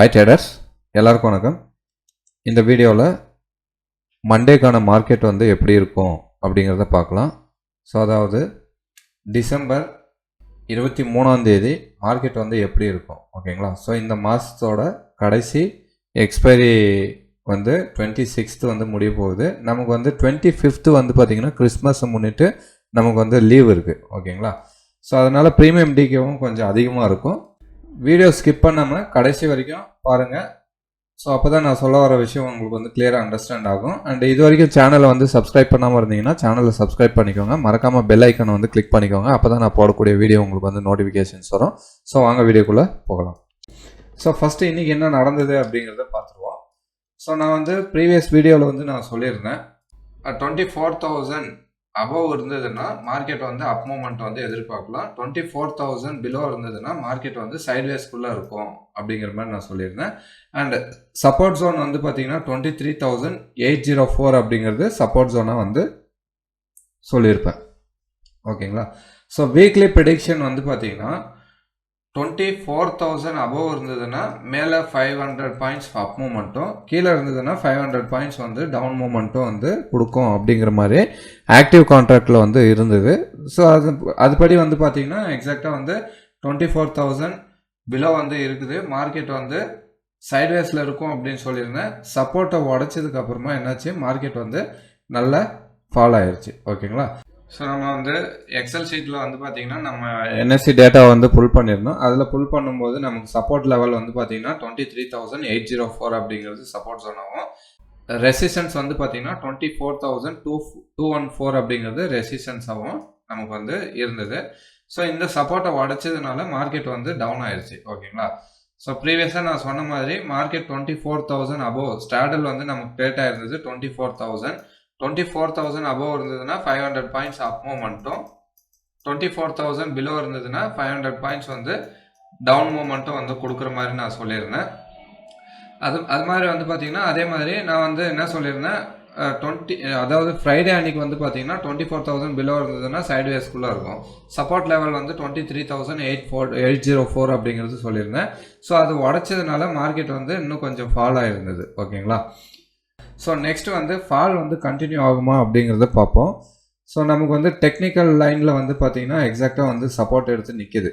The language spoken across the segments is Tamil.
ஹாய் ட்ரேடர்ஸ் எல்லாருக்கும் வணக்கம். இந்த வீடியோவில் மண்டேக்கான மார்க்கெட் வந்து எப்படி இருக்கும் அப்படிங்கிறத பார்க்கலாம். ஸோ அதாவது டிசம்பர் இருபத்தி மூணாந்தேதி மார்க்கெட் வந்து எப்படி இருக்கும் ஓகேங்களா ஸோ இந்த மாதத்தோட கடைசி எக்ஸ்பைரி வந்து டுவெண்ட்டி சிக்ஸ்த்து வந்து முடிய போகுது. நமக்கு வந்து டுவெண்ட்டி ஃபிஃப்த்து வந்து பார்த்திங்கன்னா கிறிஸ்மஸை முன்னிட்டு நமக்கு வந்து லீவ் இருக்குது ஓகேங்களா ஸோ அதனால் ப்ரீமியம் டிகேவும் கொஞ்சம் அதிகமாக இருக்கும். வீடியோ ஸ்கிப் பண்ணாமல் கடைசி வரைக்கும் பாருங்கள் ஸோ அப்போ தான் நான் சொல்ல வர விஷயம் உங்களுக்கு வந்து கிளியராக அண்டர்ஸ்டாண்ட் ஆகும். அண்ட் இது வரைக்கும் சேனலை வந்து சப்ஸ்கிரைப் பண்ணாமல் இருந்தீங்கன்னா சேனலை சப்ஸ்கிரைப் பண்ணிக்கோங்க. மறக்காமல் பெல் ஐக்கனை வந்து கிளிக் பண்ணிக்கோங்க. அப்போ தான் நான் போடக்கூடிய வீடியோ உங்களுக்கு வந்து நோட்டிஃபிகேஷன்ஸ் வரும். ஸோ வாங்க வீடியோக்குள்ளே போகலாம். ஸோ ஃபஸ்ட்டு இன்றைக்கி என்ன நடந்தது அப்படிங்கிறத பார்த்துருவோம். ஸோ நான் வந்து ப்ரீவியஸ் வீடியோவில் வந்து நான் சொல்லியிருந்தேன். டுவெண்ட்டி ஃபோர் தௌசண்ட் அபவ் இருந்ததுன்னா மார்க்கெட் வந்து அப் மூமெண்ட் வந்து எதிர்பார்க்கலாம். டுவெண்ட்டி ஃபோர் தௌசண்ட் பிலோ இருந்ததுன்னா மார்க்கெட் வந்து சைட்வேஸ்க்குள்ளே இருக்கும் அப்படிங்கிற மாதிரி நான் சொல்லியிருந்தேன். அண்ட் சப்போர்ட் ஜோன் வந்து பார்த்தீங்கன்னா twenty three thousand eight zero four அப்படிங்கிறது சப்போர்ட் ஜோனாக வந்து சொல்லியிருப்பேன். ஓகேங்களா ஸோ வீக்லி ப்ரிடிக்ஷன் வந்து பார்த்தீங்கன்னா டுவெண்ட்டி ஃபோர் தௌசண்ட் அபவ் இருந்ததுன்னா மேலே ஃபைவ் ஹண்ட்ரட் பாயிண்ட்ஸ் அப் மூமெண்ட்டும் கீழே இருந்ததுன்னா ஃபைவ் ஹண்ட்ரட் பாயிண்ட்ஸ் வந்து டவுன் மூமெண்ட்டும் வந்து கொடுக்கும் அப்படிங்கிற மாதிரி ஆக்டிவ் கான்ட்ராக்டில் வந்து இருந்தது. ஸோ அது அதுபடி வந்து பார்த்தீங்கன்னா எக்ஸாக்டாக வந்து டுவெண்ட்டி ஃபோர் தௌசண்ட் பிலோ வந்து இருக்குது. மார்க்கெட் வந்து சைட்வேஸில் இருக்கும் அப்படின்னு சொல்லியிருந்தேன். சப்போர்ட்டை உடச்சதுக்கப்புறமா என்னாச்சு? மார்க்கெட் வந்து நல்ல ஃபால் ஆயிடுச்சு ஓகேங்களா ஸோ நம்ம வந்து எக்ஸல் ஷீட்டில் வந்து பார்த்தீங்கன்னா நம்ம என்எஸ்சி டேட்டா வந்து புல் பண்ணியிருந்தோம் அதில் புல் பண்ணும்போது நமக்கு சப்போர்ட் லெவல் வந்து பார்த்தீங்கன்னா twenty three thousand eight zero four அப்படிங்கிறது சப்போர்ட் சொன்னாவும் ரெசிஸ்டன்ஸ் வந்து பார்த்தீங்கன்னா twenty four thousand two two one four அப்படிங்கிறது ரெசிஸ்டன்ஸாகவும் நமக்கு வந்து இருந்தது. ஸோ இந்த சப்போர்ட்டை உடச்சதுனால மார்க்கெட் வந்து டவுன் ஆயிடுச்சு ஓகேங்களா ஸோ ப்ரீவியஸாக நான் சொன்ன மாதிரி market twenty four thousand above Stradale வந்து நமக்கு trade ஆயிருந்தது twenty four thousand twenty four thousand above இருந்ததுன்னா ஃபைவ் ஹண்ட்ரட் பாயிண்ட்ஸ் அப் மூமெண்ட்டும் டுவெண்ட்டி ஃபோர் தௌசண்ட் பிலோ இருந்ததுன்னா ஃபைவ் ஹண்ட்ரட் பாயிண்ட்ஸ் வந்து டவுன் மூமெண்ட்டும் வந்து கொடுக்குற மாதிரி நான் சொல்லியிருந்தேன். அது அது மாதிரி வந்து பார்த்தீங்கன்னா அதே மாதிரி நான் வந்து என்ன சொல்லியிருந்தேன்? டுவெண்ட்டி அதாவது ஃப்ரைடே அன்னைக்கு வந்து பார்த்தீங்கன்னா டுவெண்ட்டி ஃபோர் தௌசண்ட் பிலோ இருந்ததுன்னா சைடுவேஸ்க்குள்ளே இருக்கும். சப்போர்ட் லெவல் வந்து twenty three thousand eight four eight zero four அப்படிங்கிறது சொல்லியிருந்தேன். ஸோ அது உடச்சதுனால மார்க்கெட் வந்து இன்னும் கொஞ்சம் ஃபால் ஆகிருந்தது ஓகேங்களா? ஸோ நெக்ஸ்ட்டு வந்து ஃபால் வந்து கண்டினியூ ஆகுமா அப்படிங்கிறத பார்ப்போம். ஸோ நமக்கு வந்து டெக்னிக்கல் லைனில் வந்து பார்த்திங்கன்னா எக்ஸாக்டாக வந்து சப்போர்ட் எடுத்து நிற்கிது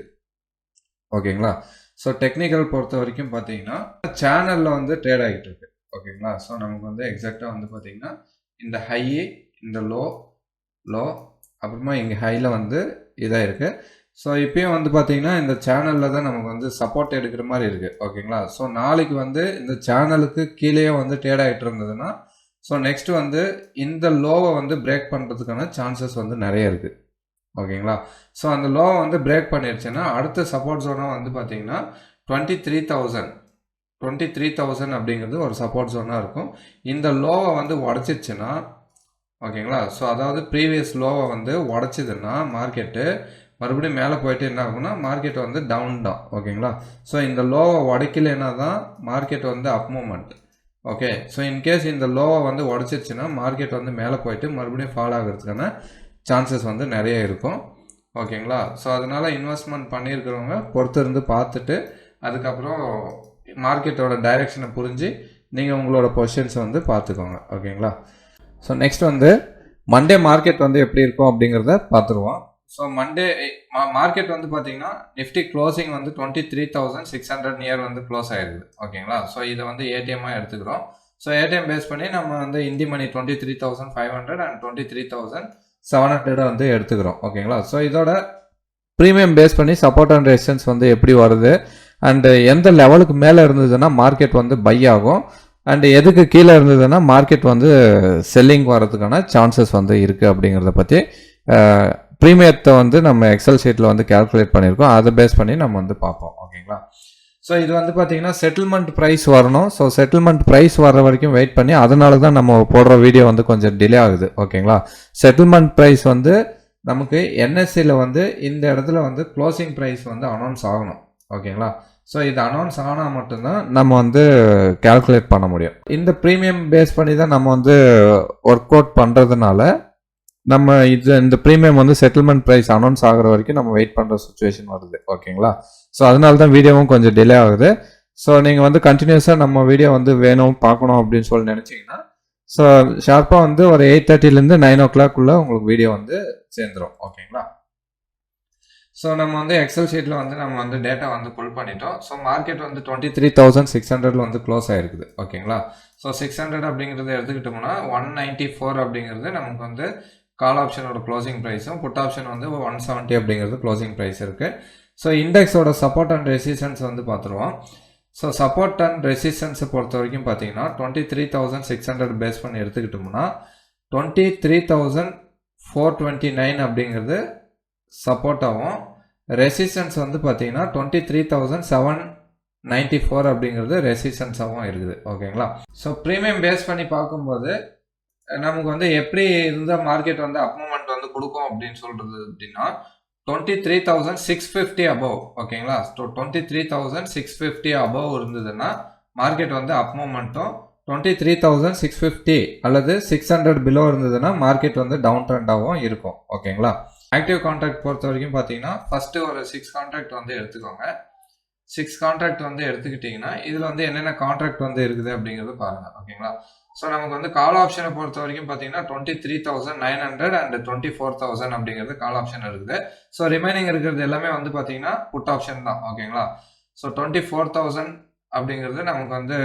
ஓகேங்களா? ஸோ டெக்னிக்கல் பொறுத்த வரைக்கும் பார்த்தீங்கன்னா சேனலில் வந்து ட்ரேட் ஆகிட்டு இருக்கு. ஓகேங்களா? ஸோ நமக்கு வந்து எக்ஸாக்டாக வந்து பார்த்தீங்கன்னா இந்த ஹை இந்த லோ லோ அப்புறமா இங்கே ஹையில் வந்து இதாக இருக்குது ஸோ இப்பயும் வந்து பார்த்தீங்கன்னா இந்த சேனலில் தான் நமக்கு வந்து சப்போர்ட் எடுக்கிற மாதிரி இருக்குது ஓகேங்களா ஸோ நாளைக்கு வந்து இந்த சேனலுக்கு கீழே வந்து ட்ரேட் ஆகிட்டு இருந்ததுன்னா ஸோ நெக்ஸ்ட் வந்து இந்த லோவை வந்து பிரேக் பண்ணுறதுக்கான சான்சஸ் வந்து நிறைய இருக்குது ஓகேங்களா ஸோ அந்த லோவை வந்து பிரேக் பண்ணிடுச்சுன்னா அடுத்த சப்போர்ட் ஜோனாக வந்து பார்த்தீங்கன்னா twenty three thousand twenty three thousand அப்படிங்கிறது ஒரு சப்போர்ட் ஜோனாக இருக்கும். இந்த லோவை வந்து உடச்சிச்சுன்னா ஓகேங்களா? ஸோ அதாவது ப்ரீவியஸ் லோவை வந்து உடச்சிதுன்னா மார்க்கெட்டு மறுபடியும் மேலே போயிட்டு என்ன ஆகும்னா மார்க்கெட் வந்து டவுன் தான் ஓகேங்களா? ஸோ இந்த லோவை உடைக்கலைன்னா தான் மார்க்கெட் வந்து up movement okay so in case இந்த லோவை வந்து உடச்சிருச்சுன்னா மார்க்கெட் வந்து மேலே போயிட்டு மறுபடியும் ஃபால் ஆகிறதுக்கான சான்சஸ் வந்து நிறைய இருக்கும். ஓகேங்களா? ஸோ அதனால் இன்வெஸ்ட்மெண்ட் பண்ணியிருக்கிறவங்க பொறுத்து இருந்து பார்த்துட்டு அதுக்கப்புறம் மார்க்கெட்டோட டைரெக்ஷனை புரிஞ்சு நீங்கள் உங்களோட பொசிஷன்ஸை வந்து பார்த்துக்கோங்க. ஓகேங்களா? ஸோ நெக்ஸ்ட் வந்து மண்டே மார்க்கெட் வந்து எப்படி இருக்கும் அப்படிங்கிறத பார்த்துருவோம். ஸோ மண்டே மார்க்கெட் வந்து பார்த்தீங்கன்னா நிஃப்டி க்ளோசிங் வந்து twenty three thousand six hundred near வந்து க்ளோஸ் ஆயிருக்குது ஓகேங்களா? ஸோ இதை வந்து ஏடிஎம்மாக எடுத்துக்கிறோம். ஸோ ஏடிஎம் பேஸ் பண்ணி நம்ம வந்து in the money twenty three thousand five hundred and twenty three thousand seven ஹண்ட்ரடை வந்து எடுத்துக்கிறோம். ஓகேங்களா? ஸோ இதோட ப்ரீமியம் பேஸ் பண்ணி சப்போர்ட் அண்ட் ரெசிஸ்டன்ஸ் வந்து எப்படி வருது? அண்டு எந்த லெவலுக்கு மேலே இருந்ததுன்னா மார்க்கெட் வந்து பை ஆகும். அண்டு எதுக்கு கீழே இருந்ததுன்னா மார்க்கெட் வந்து செல்லிங் வர்றதுக்கான சான்சஸ் வந்து இருக்குது அப்படிங்கிறத பற்றி ப்ரீமியத்தை வந்து நம்ம எக்ஸல் ஷீட்டில் வந்து கேல்குலேட் பண்ணியிருக்கோம். அதை பேஸ் பண்ணி நம்ம வந்து பார்ப்போம். ஓகேங்களா? ஸோ இது வந்து பார்த்தீங்கன்னா செட்டில்மெண்ட் ப்ரைஸ் வரணும். ஸோ செட்டில்மெண்ட் ப்ரைஸ் வர வரைக்கும் வெயிட் பண்ணி அதனால தான் நம்ம போடுற வீடியோ வந்து கொஞ்சம் டிலே ஆகுது. ஓகேங்களா? செட்டில்மெண்ட் ப்ரைஸ் வந்து நமக்கு என்எஸ்சியில் வந்து இந்த இடத்துல வந்து க்ளோசிங் ப்ரைஸ் வந்து அனௌன்ஸ் ஆகணும். ஓகேங்களா? ஸோ இது அனௌன்ஸ் ஆனால் மட்டும்தான் நம்ம வந்து கேல்குலேட் பண்ண முடியும். இந்த ப்ரீமியம் பேஸ் பண்ணி தான் நம்ம வந்து ஒர்க் அவுட் பண்ணுறதுனால நம்ம இது இந்த ப்ரீமியம் வந்து செட்டில்மெண்ட் ப்ரைஸ் அனௌன்ஸ் ஆகிற வரைக்கும் நம்ம வெயிட் பண்ணுற சுச்சுவேஷன் வருது. ஓகேங்களா ஸோ அதனால தான் வீடியோவும் கொஞ்சம் டிலே ஆகுது. ஸோ நீங்கள் வந்து கண்டினியூஸாக நம்ம வீடியோ வந்து வேணும் பார்க்கணும் அப்படின்னு சொல்லி நினச்சிங்கன்னா ஸோ ஷார்ப்பாக வந்து ஒரு எயிட் தேர்ட்டிலேருந்து நைன் ஓ கிளாக்குள்ளே உங்களுக்கு வீடியோ வந்து சேர்ந்துரும். ஓகேங்களா ஸோ நம்ம வந்து எக்ஸல் ஷீட்டில் வந்து நம்ம வந்து டேட்டா வந்து புல் பண்ணிட்டோம். ஸோ மார்க்கெட் வந்து டுவெண்ட்டி த்ரீ தௌசண்ட் சிக்ஸ் ஹண்ட்ரட்ல வந்து க்ளோஸ் ஆயிருக்குது. ஓகேங்களா ஸோ சிக்ஸ் ஹண்ட்ரட் அப்படிங்கிறத எடுத்துக்கிட்டோம்னா ஒன் நைன்ட்டி ஃபோர் அப்படிங்கிறது நமக்கு வந்து கால் ஆப்ஷனோட க்ளோசிங் ப்ரைஸும் புட் ஆப்ஷன் வந்து ஒன் செவன்ட்டி அப்படிங்கிறது க்ளோசிங் ப்ரைஸ் இருக்குது ஸோ இண்டெக்ஸோட சப்போர்ட் அண்ட் ரெசிஸ்டன்ஸ் வந்து பார்த்துருவோம். ஸோ சப்போர்ட் அண்ட் ரெசிஸ்டன்ஸை பொறுத்த வரைக்கும் பார்த்தீங்கன்னா twenty three thousand six hundred base பண்ணி எடுத்துக்கிட்டோம்னா twenty three thousand four twenty nine அப்படிங்கிறது சப்போட்டாவும் ரெசிஸ்டன்ஸ் வந்து பார்த்தீங்கன்னா twenty three thousand seven ninety four அப்படிங்கிறது ரெசிஸ்டன்ஸாகவும் இருக்குது ஓகேங்களா ஸோ ப்ரீமியம் பேஸ் பண்ணி பார்க்கும்போது நமக்கு வந்து எப்படி இருந்தால் மார்க்கெட் வந்து அப்மூமெண்ட் வந்து கொடுக்கும் அப்படின்னு சொல்கிறது அப்படின்னா twenty three thousand six fifty above ஓகேங்களா so twenty three thousand six fifty above இருந்ததுன்னா மார்க்கெட் வந்து அப்மூமெண்ட்டும் twenty three thousand six fifty அல்லது சிக்ஸ் ஹண்ட்ரட் பிலோ இருந்ததுன்னா மார்க்கெட் வந்து டவுன் ட்ரெண்டாகவும் இருக்கும். ஓகேங்களா ஆக்டிவ் கான்ட்ராக்ட் பொறுத்த வரைக்கும் பார்த்தீங்கன்னா ஃபஸ்ட்டு ஒரு சிக்ஸ் கான்ட்ராக்ட் வந்து எடுத்துக்கோங்க. சிக்ஸ் கான்ட்ராக்ட் வந்து எடுத்துக்கிட்டிங்கன்னா இதில் வந்து என்னென்ன கான்ட்ராக்ட் வந்து இருக்குது அப்படிங்கிறது பாருங்கள் ஓகேங்களா? ஸோ நமக்கு வந்து கால் ஆப்ஷனை பொறுத்த வரைக்கும் பார்த்தீங்கன்னா twenty three thousand nine hundred and twenty four thousand அப்படிங்கிறது கால் ஆப்ஷன் இருக்குது. ஸோ ரிமைனிங் இருக்கிறது எல்லாமே வந்து பார்த்தீங்கன்னா புட் ஆப்ஷன் தான். ஓகேங்களா? ஸோ டுவெண்ட்டி ஃபோர் தௌசண்ட் அப்படிங்கிறது நமக்கு வந்து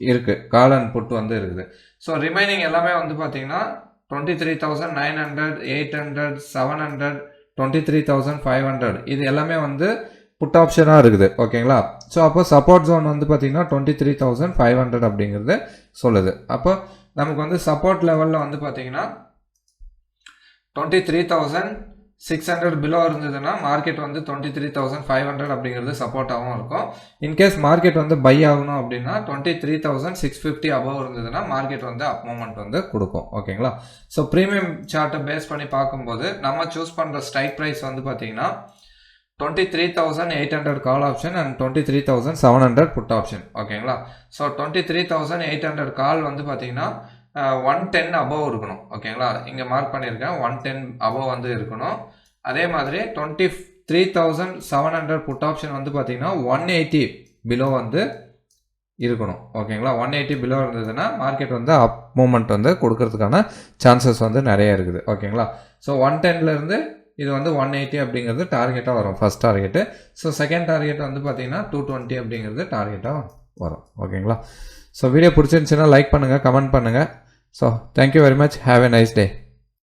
இருக்குது கால் அண்ட் புட் வந்து இருக்குது. ஸோ ரிமைனிங் எல்லாமே வந்து பார்த்தீங்கன்னா twenty three thousand nine hundred eight hundred seven hundred twenty three thousand five hundred இது எல்லாமே வந்து புட் ஆப்ஷனாக இருக்குது ஓகேங்களா? ஸோ அப்போ சப்போர்ட் ஜோன் வந்து பார்த்தீங்கன்னா twenty three thousand five hundred அப்படிங்கிறது சொல்லுது. அப்போ நமக்கு வந்து சப்போர்ட் லெவலில் வந்து பார்த்தீங்கன்னா twenty three thousand six hundred below இருந்ததுன்னா மார்க்கெட் வந்து twenty three thousand five hundred அப்படிங்கிறது சப்போர்ட்டாகவும் இருக்கும். இன்கேஸ் மார்க்கெட் வந்து பை ஆகணும் அப்படின்னா twenty three thousand six fifty above இருந்ததுன்னா மார்க்கெட் வந்து அப் மூமெண்ட் வந்து கொடுக்கும். ஓகேங்களா ஸோ ப்ரீமியம் சார்ட்டை பேஸ் பண்ணி பார்க்கும்போது நம்ம சூஸ் பண்ணுற ஸ்ட்ரைக் ப்ரைஸ் வந்து பார்த்தீங்கன்னா twenty three thousand eight hundred call option and twenty three thousand seven hundred put option ஓகேங்களா so twenty three thousand eight hundred call வந்து பார்த்தீங்கன்னா ஒன் டென் அபவ் இருக்கணும். ஓகேங்களா இங்கே மார்க் பண்ணியிருக்கேன். ஒன் டென் அபவ் வந்து இருக்கணும். அதே மாதிரி twenty three thousand seven hundred put option வந்து பார்த்தீங்கன்னா ஒன் எயிட்டி பிலோ வந்து இருக்கணும். ஓகேங்களா ஒன் எயிட்டி பிலோ இருந்ததுன்னா மார்க்கெட் வந்து அப் மூமெண்ட் வந்து கொடுக்கறதுக்கான சான்சஸ் வந்து நிறைய இருக்குது. ஓகேங்களா ஸோ ஒன் டென்லேருந்து இது வந்து ஒன் எயிட்டி அப்படிங்கிறது டார்கெட்டாக வரும். First target so second target வந்து பார்த்தீங்கன்னா டூ டுவெண்ட்டி அப்படிங்கிறது டார்கெட்டாக வரும். ஓகேங்களா ஸோ வீடியோ பிடிச்சிருந்துச்சுன்னா லைக் பண்ணுங்கள் கமெண்ட் பண்ணுங்கள் So thank you very much. Have a nice day.